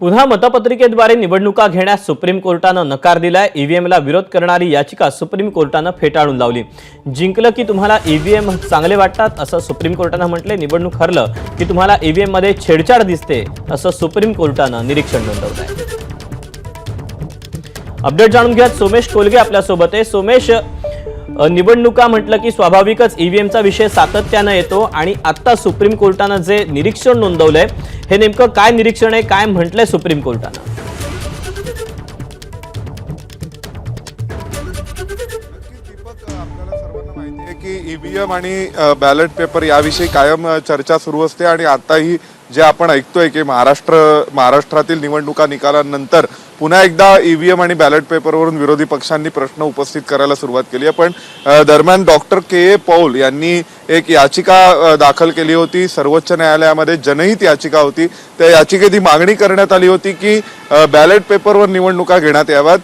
पुन्हा मतपत्रिकेद्वारे निवडणुका घेण्यास सुप्रीम कोर्टानं नकार दिलाय. ईव्हीएमला विरोध करणारी याचिका सुप्रीम कोर्टानं फेटाळून लावली. जिंकलं की तुम्हाला ईव्हीएम चांगले वाटतात असं सुप्रीम कोर्टानं म्हटले निवडणूक हरलं की तुम्हाला ईव्हीएममध्ये छेडछाड दिसते असं सुप्रीम कोर्टानं निरीक्षण नोंदवलं आहे अपडेट जाणून घ्या सोमेश कोलगे आपल्यासोबत आहे. सोमेश निवडणुका म्हटलं की स्वाभाविकच ईव्हीएमचा विषय सातत्यानं येतो आणि आता सुप्रीम कोर्टानं जे निरीक्षण नोंदवलंय हे नेमकं काय निरीक्षण आहे काय म्हटलंय सुप्रीम कोर्टानं? की ईव्हीएम आणि बॅलेट पेपर याविषयी कायम चर्चा सुरू असते आणि आताही जे आपण ऐकतोय की महाराष्ट्र महाराष्ट्रातील निवडणुका निकालानंतर पुन्हा एकदा ईव्हीएम आणि बॅलेट पेपरवरून विरोधी पक्षांनी प्रश्न उपस्थित करायला सुरुवात केली आहे. पण दरम्यान डॉक्टर के. ए. पौल यांनी एक याचिका दाखल केली होती. सर्वोच्च न्यायालयामध्ये जनहित याचिका होती. त्या याचिकेत ही मागणी करण्यात आली होती की बॅलेट पेपरवर निवडणुका घेण्यात याव्यात.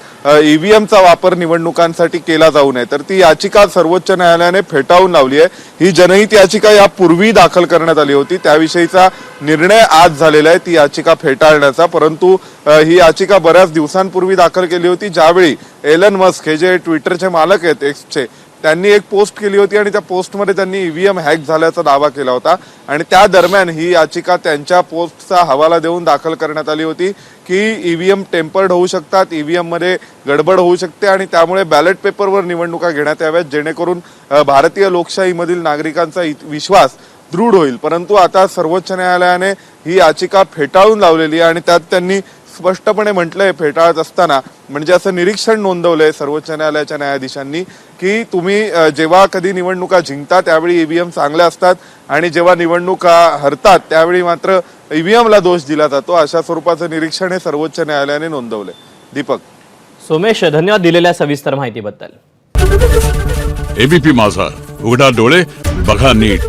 ईव्हीएमचा वापर निवडणुकांसाठी केला जाऊ नये. तर ती याचिका सर्वोच्च न्यायालयाने फेटाळून लावली आहे. ही जनहित याचिका यापूर्वी दाखल करण्यात आली होती. त्याविषयीचा निर्णय आज झालेला आहे. ती याचिका फेटाळण्याचा. परंतु ही याचिका बऱ्याच दिवसांपूर्वी दाखल केली होती. ज्यावेळी एलन मस्क हे जे ट्विटरचे मालक आहेत एक्सचे त्यांनी एक पोस्ट केली होती आणि त्या पोस्टमध्ये त्यांनी ईव्हीएम हॅक झाल्याचा दावा केला होता. आणि त्या दरम्यान ही याचिका त्यांच्या पोस्टचा हवाला देऊन दाखल करण्यात आली होती की ईव्हीएम टेम्पर्ड होऊ शकतात ईव्हीएममध्ये गडबड होऊ शकते आणि त्यामुळे बॅलेट पेपरवर निवडणुका घेण्यात याव्यात जेणेकरून भारतीय लोकशाहीमधील नागरिकांचा इत- विश्वास दृढ होईल. परंतु आता सर्वोच्च न्यायालयाने ही याचिका फेटाळून लावलेली आहे आणि त्यात त्यांनी स्पष्टपणे म्हटलंय फेटाळत असताना म्हणजे असं निरीक्षण नोंदवलंय सर्वोच्च न्यायालयाच्या न्यायाधीशांनी की तुम्ही जेव्हा कधी निवडणुका जिंकता त्यावेळी ईव्हीएम चांगल्या असतात आणि जेव्हा निवडणुका हरतात त्यावेळी मात्र ईव्हीएमला दोष दिला जातो. अशा स्वरूपाचं निरीक्षण हे सर्वोच्च न्यायालयाने नोंदवलंय. दीपक. सोमेश धन्यवाद दिलेल्या सविस्तर माहितीबद्दल. एबीपी माझा. उघडा डोळे बघा नीट.